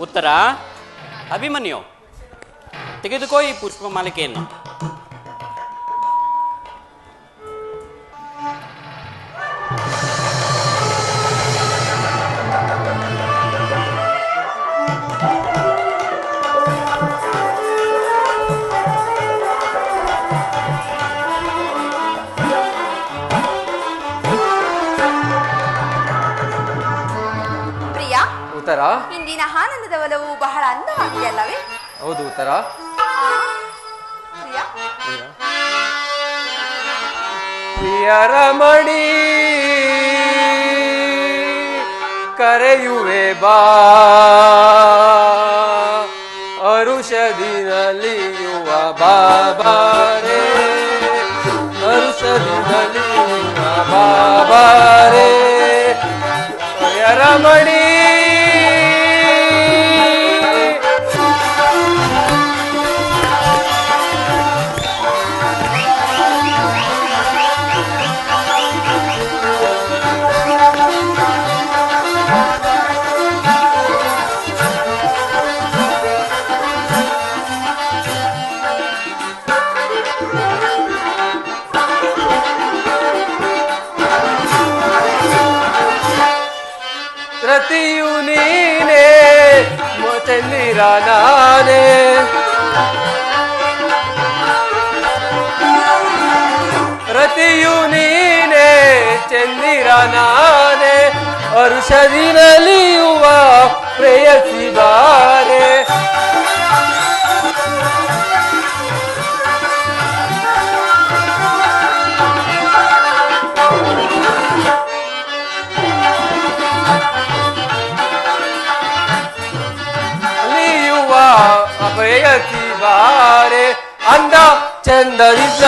ಉತ್ತರ ಅಭಿಮನ್ಯು. ತೆಗೆದುಕೋ ಈ ಪುಷ್ಪ ಮಾಲಿಕೆಯನ್ನು ಅಲ್ಲವೇ ಹೌದು ಉತ್ತರ. ಪ್ರಿಯ? ಪ್ರಿಯರಮಣಿ ಕರೆಯುವೆ ಬಾ. ಅರುಷದಿನಲಿಯುವ ಬಾಬಾರೆ ಅರುಷದಿನಲಿಯುವ ಬಾಬಾರೆ. ಪ್ರಿಯರಮಣಿ ಅರುಷದಿನಲಿಯುವ ಪ್ರೇಯಸಿ ಬಾರೆ ಅಲಿಯುವ ಅಭಯತಿ ಬಾರೆ ಅಂದ ಚಂದರಿಸ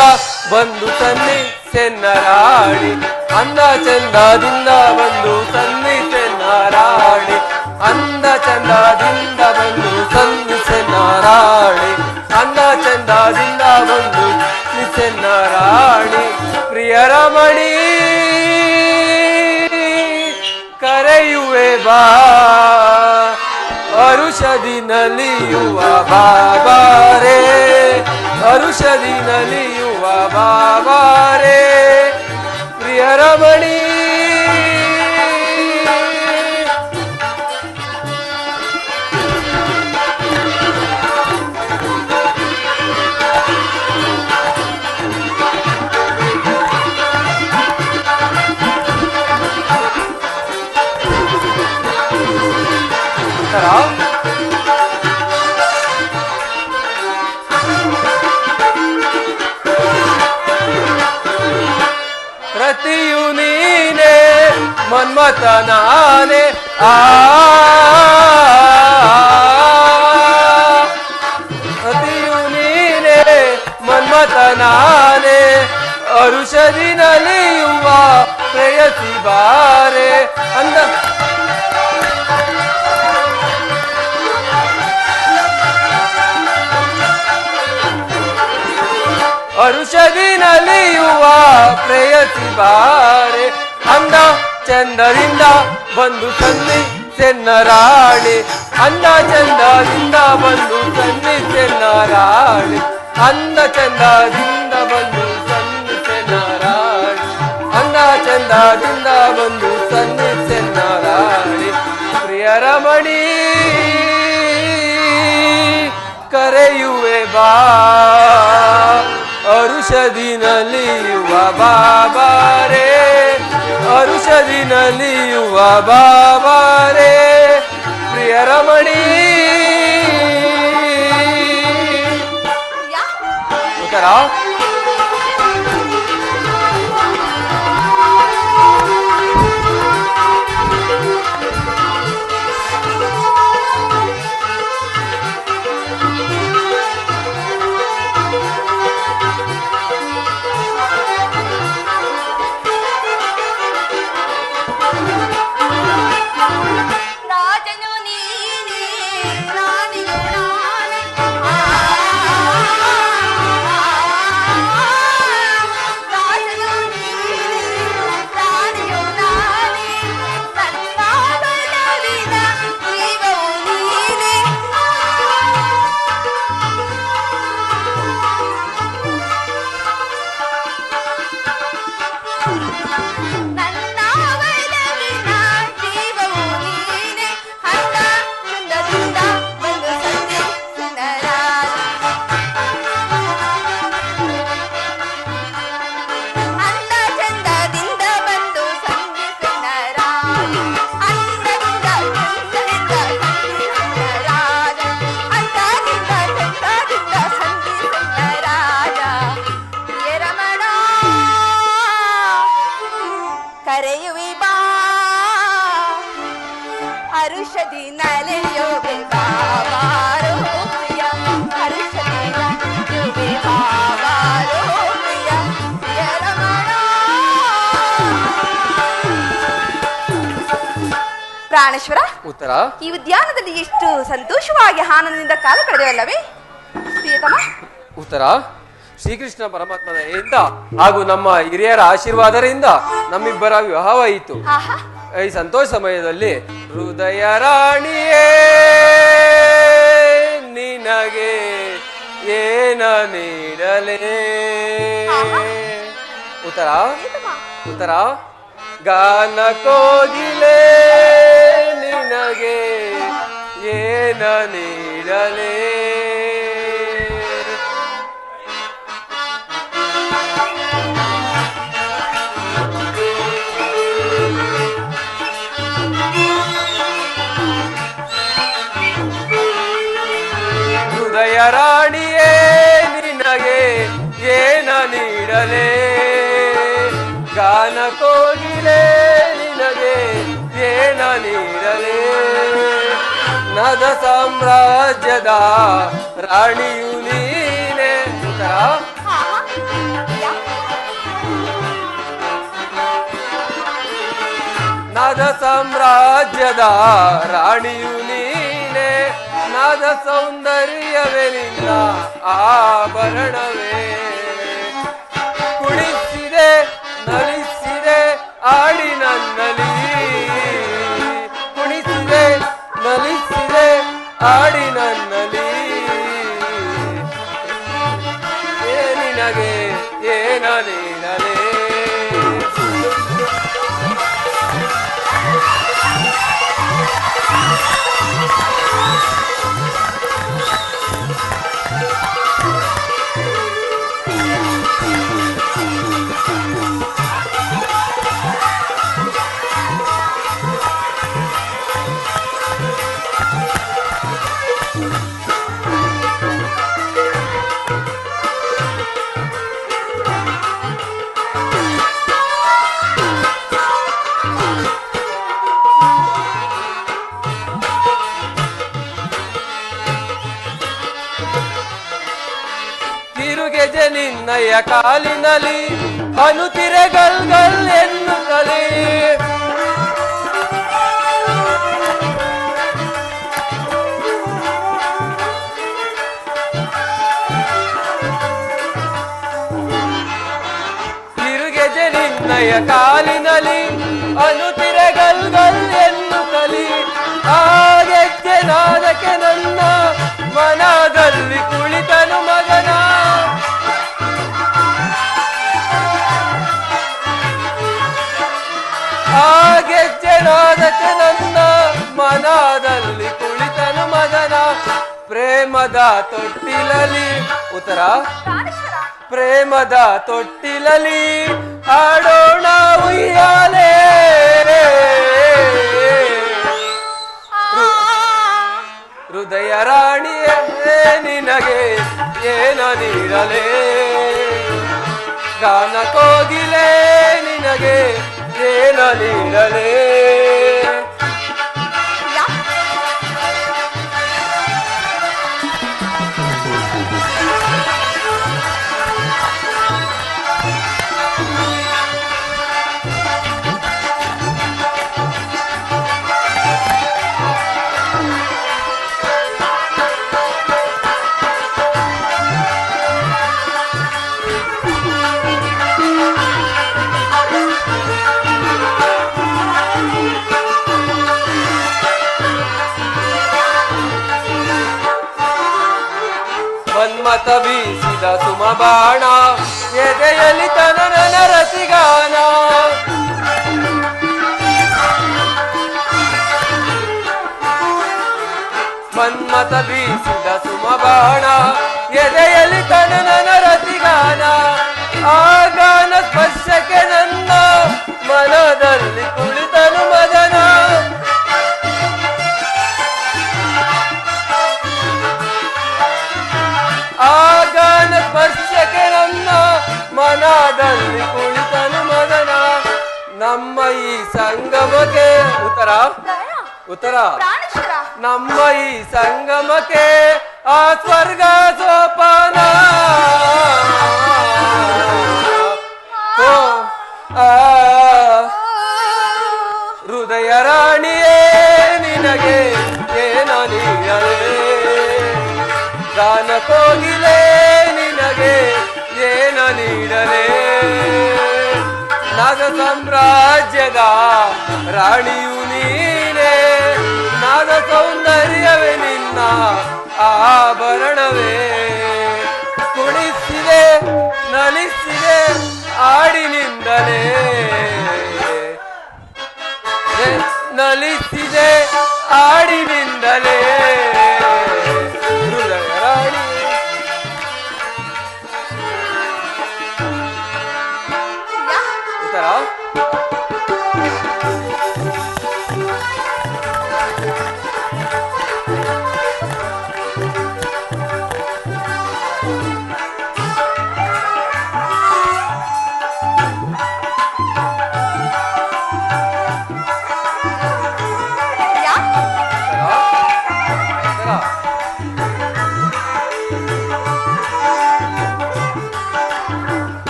ಬಂದು ತನ್ನಿ ಸೆನ್ನರಾಣಿ ಅಂದ ಚಂದದಿಂದ ಬಂದು ತನ್ನಿ ಸೆನ್ನರಾಣಿ ಅಂದ ಚಂದದಿಂದ ಬಂದು ತನ್ನಿ ಸೆನ್ನರಾಣಿ ಅಂದ ಚಂದದಿಂದ ಬಂದು ನಿಸೆನ್ನರಾಣಿ ಪ್ರಿಯರಮಣಿ ಕರೆಯುವೆ ಬಾ. ಅರುಷದಿ ನಲಿಯುವ ಬಾಬಾರೆ. ಅರುಷದಿ ನಲಿಯುವ ಬಾಬಾರೆ. ಪ್ರಿಯರಮಣಿ ನಾನೇ ಆ ಪ್ರತಿಯು ನೀನೆ ಮನ್ಮತ ನಾನೇ ಅರುಷದಿ ನಲಿಯುವ ಪ್ರೇಯಸಿ ಬಾರೆ ಅಂದ ಅರುಷದಿ ನಲಿಯುವ ಪ್ರೇಯಸಿ ಬಾರೆ ಅಂದ ಚಂದದಿಂದ ಬಂದು ಸನ್ನಿ ಸೆನ್ನರಾಣಿ ಅನ್ನ ಚಂದದಿಂದ ಬಂದು ಸನ್ನಿ ಸೆನ್ನರಾಣಿ ಅನ್ನ ಚಂದದಿಂದ ಬಂದು ಸನ್ನಿ ಸೆನ್ನರಾಣಿ ಅನ್ನ ಚಂದದಿಂದ ಬಂದು ಸನ್ನಿ ಪ್ರಿಯರ ಪ್ರಿಯರಮಣಿ ಕರೆಯುವೆ ಬಾ. ಅರುಷದಿ ಯುವ ಬಾಬಾರೆ. ಅರುಷದಿ ನಲಿಯುವ ಬಾಬಾರೆ ಪ್ರಿಯರಮಣಿ ರಮಣಿ ಉತ್ತರ? ಕರೆಯುವಿ ಬಾ ಅರುಷದಿ ನಲೆಯುವೆ ಬಾಬಾರೋ ಅರುಷದಿ ಪ್ರಾಣೇಶ್ವರ ಉತ್ತರ. ಈ ಉದ್ಯಾನದಲ್ಲಿ ಎಷ್ಟು ಸಂತೋಷವಾಗಿ ಆನಂದದಿಂದ ಕಾಲ ಕಳೆದವಲ್ಲವೇ? ಪ್ರಿಯತಮ. ಉತ್ತರ. ಶ್ರೀಕೃಷ್ಣ ಪರಮಾತ್ಮ ದಯೆಯಿಂದ ಹಾಗೂ ನಮ್ಮ ಹಿರಿಯರ ಆಶೀರ್ವಾದದಿಂದ ನಮ್ಮಿಬ್ಬರ ವಿವಾಹವಾಯಿತು. ಈ ಸಂತೋಷ ಸಮಯದಲ್ಲಿ ಹೃದಯ ರಾಣಿಯೇ ನಿನಗೆ ಏನ ನೀಡಲೇ? ಉತ್ತರ? ಉತ್ತರ? ಗಾನ ಕೋಗಿಲೆ ನಿನಗೆ ಏನ ನೀಡಲೇ? ಹೃದಯ ರಾಣಿಯೇ, ನಿನಗೆ ಏನ ನೀಡಲೇ? ಗಾನ ಕೋಗಿಲೆ, ನಿನಗೆ ಏನ ನೀಡಲೇ? ನದ ಸಾಮ್ರಾಜ್ಯದ ರಾಣಿಯು ನೀನೆ ನದ ಸಾಮ್ರಾಜ್ಯದ ರಾಣಿಯು ನಾದ ಸೌಂದರ್ಯವೇ ನಿನ್ನ ಆಭರಣವೇ ನಿನ್ನಯ ಕಾಲಿನಲ್ಲಿ ಅನುತಿರೆ ಗಲ್ ಗಲ್ ಎನ್ನು ತಿರುಗೆಜೆ ನಿನ್ನಯ ಕಾಲಿನಲ್ಲಿ ಅನುತಿರೆ ಗಲ್ ಗಲ್ ಎನ್ನುತ್ತಲಿ. ಆ ಗೆಜ್ಜೆ ನಾದಕ್ಕೆ ನನ್ನ ಮನದಲ್ಲಿ ಕುಳಿತನು ನಾದಕ್ಕೆ ನನ್ನ ಮನದಲ್ಲಿ ಕುಳಿತನು ಮಗನ. ಪ್ರೇಮದ ತೊಟ್ಟಿಲಲಿ ಉತ್ತರ? ಪ್ರೇಮದ ತೊಟ್ಟಿಲಲಿ ಆಡೋಣ ಉಯ್ಯಾಲೆ. ಹೃದಯ ರಾಣಿಯೇ, ನಿನಗೆ ಏನ ನೀಡಲೇ. ಗಾನ ಕೋಗಿಲೆ, ನಿನಗೆ ಏನ ನೀಡಲೇ ಯಾ ಸುಮ ಬಾಣ ಎದೆಯಲ್ಲಿ ತನನ ರಸಿಗಾನ ಮನ್ಮತ ಬೀಸಿದ ಸುಮ ಬಾಣ ಎದೆಯಲ್ಲಿ ತನನ ರಸಿಗಾನ ಆಗಾನ ನಮ್ಮ ಈ ಸಂಗಮಕ್ಕೆ ಉತ್ತರ ಉತ್ತರ ನಮ್ಮ ಈ ಸಂಗಮಕ್ಕೆ ಆ ಸ್ವರ್ಗ ಸೋಪಾನ ಹೃದಯ ರಾಣಿಯೇ ನಿನಗೆ ಏನನಿಯಲೇ ದಾನ ಕೋಗಿಲೇ ನಿನಗೆ ಏನ ನೀಡಲೇ ನಾಗ ಸಾಮ್ರಾಜ್ಯದ ರಾಣಿಯು ನೀನೇ. ನಾಗ ಸೌಂದರ್ಯವೇ ನಿನ್ನ ಆಭರಣವೇ. ಕುಣಿಸಿದೆ ನಲಿಸಿದೆ ಆಡಿನಿಂದಲೇ. ನಲಿಸಿದೆ ಆಡಿ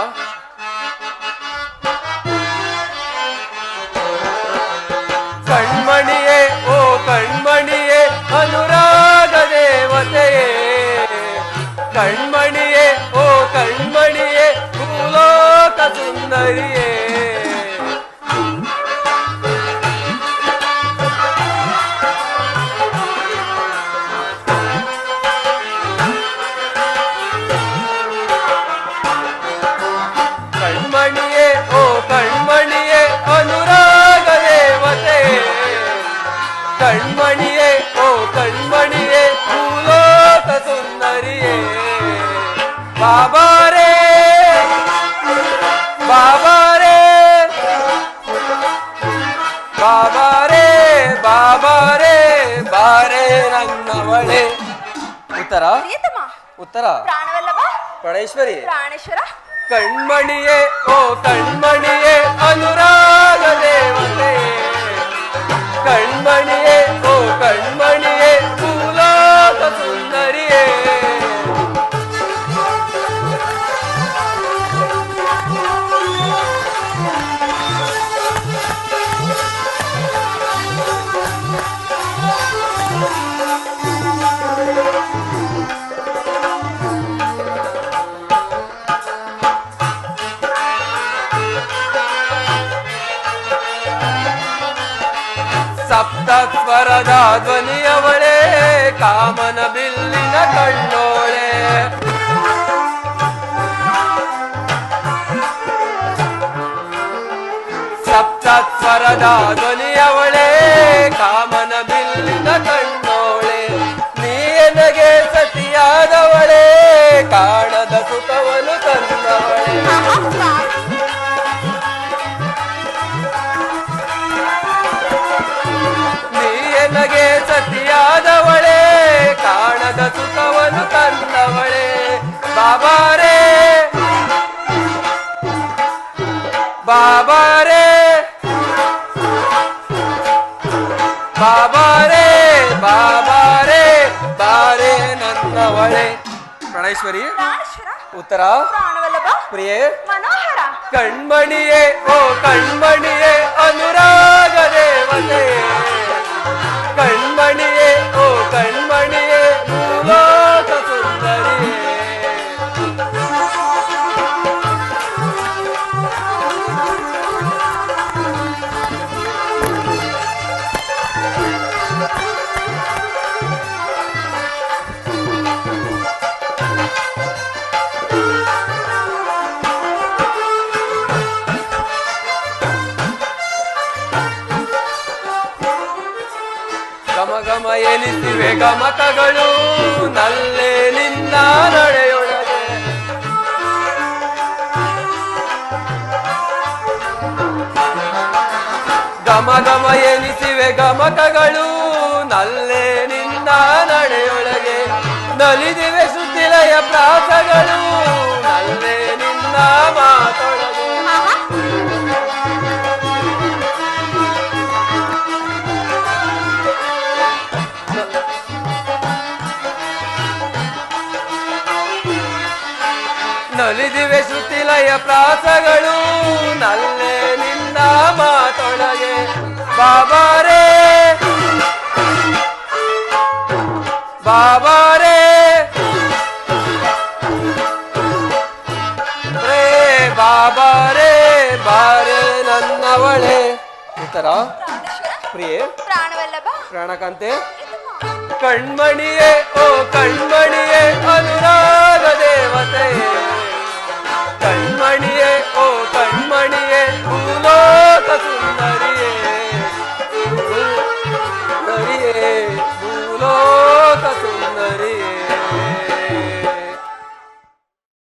됩니다. ಉತ್ತರ. ಪ್ರಾಣವಲ್ಲವ? ಪ್ರಾಣೇಶ್ವರಿ ಪ್ರಾಣೇಶ್ವರ. ಕಣ್ಮಣಿಯೇ ಓ ಕಣ್ಮಣಿಯೇ ಅನುರಾಗ ದೇವತೆ. ಕಣ್ಮಣಿಯೇ ಓ ಕಣ್ಮಣಿ ಕಾಮನ ಬಿಲ್ಲಿನ ಕಣ್ಣೋಳೆ. ಸಪ್ತತ್ವರದ ಧ್ವನಿಯವಳೆ ಕಾಮನ ಬಿಲ್ಲಿನ ಕಣ್ಣೋಳೆ. ನೀನಗೆ ಸತಿಯಾದವಳೆ ಕಾಣ सुतवन कंदवळे बाबा रे बाबा रे बाबा रे बाबा रे बारे नंदवळे प्रणेश्वरी ಉತ್ತರ ಪ್ರಿಯೆ ಕಣ್ಮಣಿಯೇ ಓ ಕಣ್ಮಣಿಯೇ ಅನುರಾಗ ದೇವತೆ ಕಣ್ಮಣಿಯೇ ಓ ಕಣ್ ಗಮಕಗಳು ನಲ್ಲೇ ನಿನ್ನ ನಡೆಯೊಳಗೆ. ಗಮ ಗಮ ಎನಿಸಿವೆ ಗಮಕಗಳು ನಲ್ಲೇ ನಿನ್ನ ನಡೆಯೊಳಗೆ. ನಲಿದಿವೆ ಸುತ್ತಿಲೆಯ ಪ್ರಾಸಗಳು ನಲ್ಲೇ ನಿನ್ನ ಮಾತೊಳಗೆ. ಹೃದಯ ಪ್ರಾಸಗಳು ನಲ್ಲೆ ನಿನ್ನ ಮಾತೊಳಗೆ. ಬಾಬಾರೆ. ಬಾಬಾರೇ. ರೇ ಬಾಬಾರೆ ಬಾರೆ ನನ್ನವಳೆ. ಈ ಪ್ರಿಯೆ. ಪ್ರಾಣಕಂತೆ. ಕಣ್ಮಣಿಯೇ ಓ ಕಣ್ಮಣಿಯೇ ಅನುರಾಗ ದೇವತೆ. கண்மணியே ஓ கண்மணியே பூலோக சுந்தரியே சுந்தரியே பூலோக